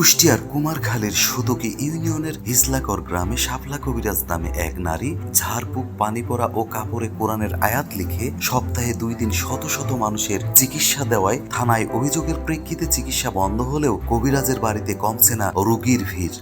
কুষ্টিয়ার কুমারখালের সুদকি ইউনিয়নের হিজলাকর গ্রামে শাপলা কবিরাজ নামে এক নারী ঝাড়ফুঁক পানি পড়া ও কাপড়ে কোরআনের আয়াত লিখে সপ্তাহে দুই দিন শত শত মানুষের চিকিৎসা দেওয়ায় থানায় অভিযোগের প্রেক্ষিতে চিকিৎসা বন্ধ হলেও কবিরাজের বাড়িতে কমছে না রোগীর ভিড়।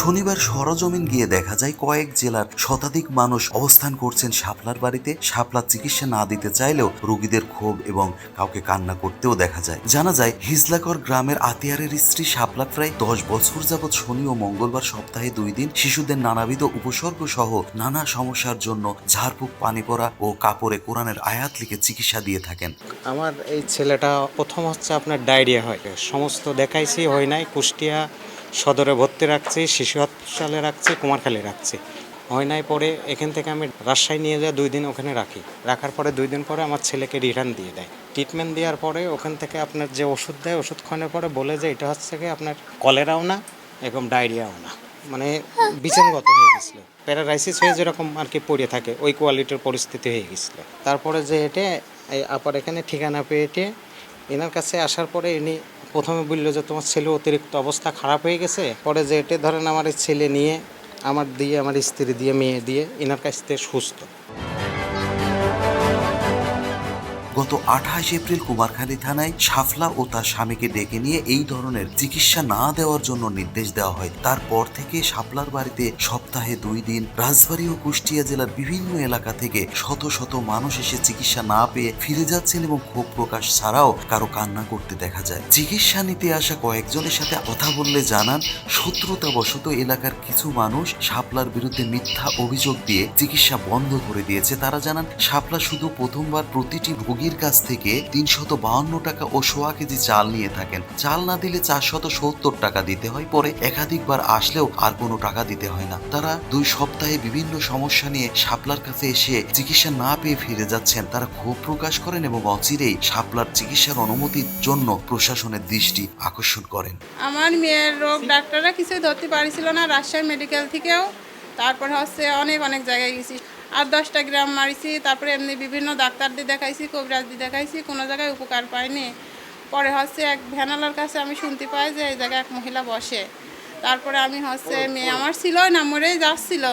শনিবার সরজমিন গিয়ে দেখা যায় কয়েক জেলার শতাধিক মানুষ অবস্থান করছেন শাপলার বাড়িতে। শাপলার চিকিৎসা না দিতে চাইলেও রোগীদের ক্ষোভ এবং কাউকে কান্না করতেও দেখা যায়। জানা যায়, হিজলাকর গ্রামের আতিয়ারের স্ত্রী শাপলা প্রায় দশ বছর যাবৎ শনি ও মঙ্গলবার সপ্তাহে দুই দিন শিশুদের নানাবিধ উপসর্গ সহ নানা সমস্যার জন্য ঝাড়ফুঁক, পানি পড়া ও কাপড়ে কোরআনের আয়াত লিখে চিকিৎসা দিয়ে থাকেন। আমার এই ছেলেটা প্রথম হচ্ছে আপনার ডায়রিয়া হয়। সমস্ত দেখাইছি, হয় নাই, কুষ্টিয়া সদরে ভর্তি রাখছি, শিশু হাসপাতালে রাখছি কুমারখালী রাখছি। হয় নাই পরে এখান থেকে আমি রাজশাহী নিয়ে যাই দুই দিন ওখানে রাখি। রাখার পরে দুই দিন পরে আমার ছেলেকে রিটার্ন দিয়ে দেয়। ট্রিটমেন্ট দেওয়ার পরে ওখান থেকে আপনার যে ওষুধ দেয়, ওষুধ খাওয়ানোর পরে বলে যে এটা হচ্ছে কি আপনার কলেরাও না, এবং ডায়রিয়াও না। মানে বিছানগত হয়ে গেছিল। প্যারালাইসিস হয়ে যেরকম আর কি পড়ে থাকে, ওই কোয়ালিটির পরিস্থিতি হয়ে গেছিল। তারপরে যে এটে আপার এখানে ঠিকানা পেয়ে এটে এনার কাছে আসার পরে ইনি প্রথমে বলল যে, তোমার ছেলে অতিরিক্ত অবস্থা খারাপ হয়ে গেছে। পরে যে, এটে ধরেন আমার ছেলে নিয়ে, আমার দিয়ে, আমার স্ত্রী দিয়ে, মেয়ে দিয়ে এনার কাছ থেকে সুস্থ। গত আঠাশ এপ্রিল কুমারখালী থানায় সাফলা ও তার স্বামীকে ডেকে নিয়ে এই ধরনের চিকিৎসা না দেওয়ার জন্য নির্দেশ দেওয়া হয়। তারপর থেকে শাপলার বাড়িতে সপ্তাহে দুই দিন রাজবাড়ী ও কুষ্টিয়া জেলার বিভিন্ন এলাকা থেকে শত শত মানুষ এসে চিকিৎসা না পেয়ে ফিরে যাচ্ছেন এবং ক্ষোভ প্রকাশ ছাড়াও কারও কান্না করতে দেখা যায়। চিকিৎসা নিতে আসা কয়েকজনের সাথে কথা বললে জানান, শত্রুতাবশত এলাকার কিছু মানুষ শাপলার বিরুদ্ধে মিথ্যা অভিযোগ দিয়ে চিকিৎসা বন্ধ করে দিয়েছে। তারা জানান শাপলা শুধু প্রথমবার প্রতিটি রোগীর কাছ থেকে তিনশত বাহান্ন টাকা ও সোয়া কেজি চাল নিয়ে থাকেন। চাল না দিলে চারশত সত্তর টাকা দিতে হয়, পরে একাধিকবার আসলেও আর কোনো টাকা দিতে হয় না। তারা দুই সপ্তাহে বিভিন্ন সমস্যা নিয়ে শাপলার কাছে এসে চিকিৎসা না পেয়ে ফিরে যাচ্ছেন। তারা ক্ষোভ প্রকাশ করেন এবং অচিরেই শাপলার চিকিৎসার অনুমতির জন্য প্রশাসনের দৃষ্টি আকর্ষণ করেন। আমার মেয়ের রোগ ডাক্তাররা কিছুই ধরতে পারছিল না, রাজশাহী মেডিকেল থেকেও। তারপর হচ্ছে অনেক অনেক জায়গায় গেছি। আর দশটা গ্রাম মারিছি তারপরে এমনি বিভিন্ন ডাক্তার দিয়ে দেখাইছি কবিরাজ দিয়ে দেখাইছি কোনো জায়গায় উপকার পাইনি। পরে হচ্ছে এক ভ্যানালার কাছে আমি শুনতে পাই যে এই জায়গায় এক মহিলা বসে। তারপরে আমি হচ্ছে মেয়ে আমার ছিল না মরেই যাচ্ছিল।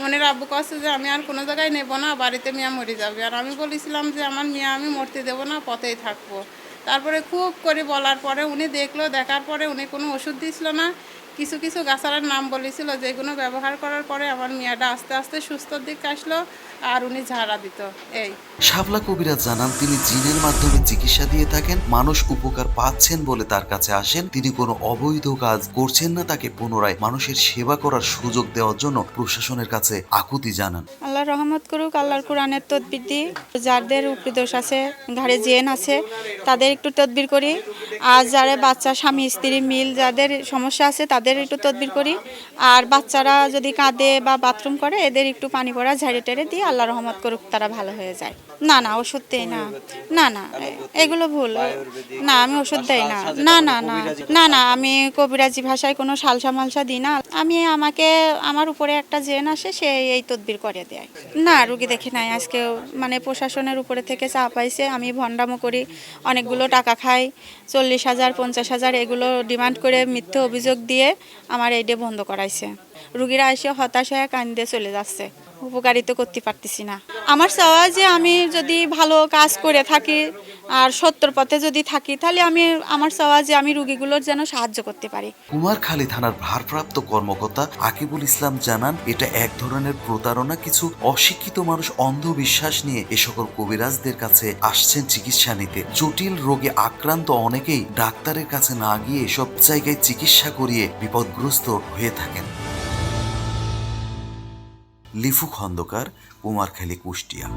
মনের আব্বু কাছে যে আমি আর কোনো জায়গায় নেব না বাড়িতে মেয়ে মরে যাবে। আর আমি বলেছিলাম যে আমার মেয়ে আমি মরতে দেবো না পথেই থাকব। তারপরে খুব করে বলার পরে উনি দেখল, দেখার পরে উনি কোনো ওষুধ দিয়েছিল না। কিছু কিছু গাছালার নাম বলেছিল, যেগুলো ব্যবহার করার পরে আমার মেয়েটা আস্তে আস্তে সুস্থর দিক আসলো আর উনি ঝাড়া দিত। এই। শাপলা কবিরাজ জানান, তিনি জিনের মাধ্যমে চিকিৎসা দিয়ে থাকেন, মানুষ উপকার পাচ্ছেন বলে তার কাছে আসেন। তিনি কোনো অবৈধ কাজ করছেন না, তাকে পুনরায় মানুষের সেবা করার সুযোগ দেওয়ার জন্য প্রশাসনের কাছে আকুতি জানান। আল্লাহ রহমত করুক, আল্লাহর কোরআনের তদবির দিই। যাদের উপরি দোষ আছে, ঘাড়ে জেন আছে, তাদের একটু তদবির করি। আর যারা বাচ্চা, স্বামী, স্ত্রী মিল, যাদের সমস্যা আছে, তাদের একটু তদবির করি। আর বাচ্চারা যদি কাঁদে বা বাথরুম করে, এদের একটু পানি পড়া, ঝাড়ে টেড়ে দিয়ে আল্লাহ রহমত করুক, তারা ভালো হয়ে যায়। না না, ওষুধ দেই না। না না, এগুলো ভুল। না, আমি ওষুধ দেই না। না না না না না, আমি কবিরাজি ভাষায় কোনো সালসা মালসা দিই না। আমি আমাকে, আমার উপরে একটা জেন আসে, সে এই তদবির করে দেয়। না, রুগী দেখি নাই। আজকে মানে প্রশাসনের উপরে থেকে চা পাইছে। আমি ভণ্ডামো করি, অনেকগুলো টাকা খাই, চল্লিশ হাজার, পঞ্চাশ হাজার, এগুলো ডিমান্ড করে মিথ্যে অভিযোগ দিয়ে আমার এই ডে বন্ধ করাইছে। রুগীরা এসে হতাশ হয়ে কান্দে চলে যাচ্ছে। উপকারিত করতে পারতেছি না। আমার চাওয়া যে আমি যদি ভালো কাজ করে থাকি আর সত্যর পথে যদি থাকি, তাহলে আমি, আমার চাওয়া যে আমি রুগীগুলোর যেন সাহায্য করতে পারি। কুমারখালী থানার ভারপ্রাপ্ত কর্মকর্তা আকিবুল ইসলাম জানান, এটা এক ধরনের প্রতারণা, কিছু অশিক্ষিত মানুষ অন্ধবিশ্বাস নিয়ে এ সকল কবিরাজদের কাছে আসছেন চিকিৎসা নিতে। জটিল রোগে আক্রান্ত অনেকেই ডাক্তারের কাছে না গিয়ে এসব জায়গায় চিকিৎসা করিয়ে বিপদগ্রস্ত হয়ে থাকেন। লিফু খন্দকার কুমারখালী কুষ্টিয়া।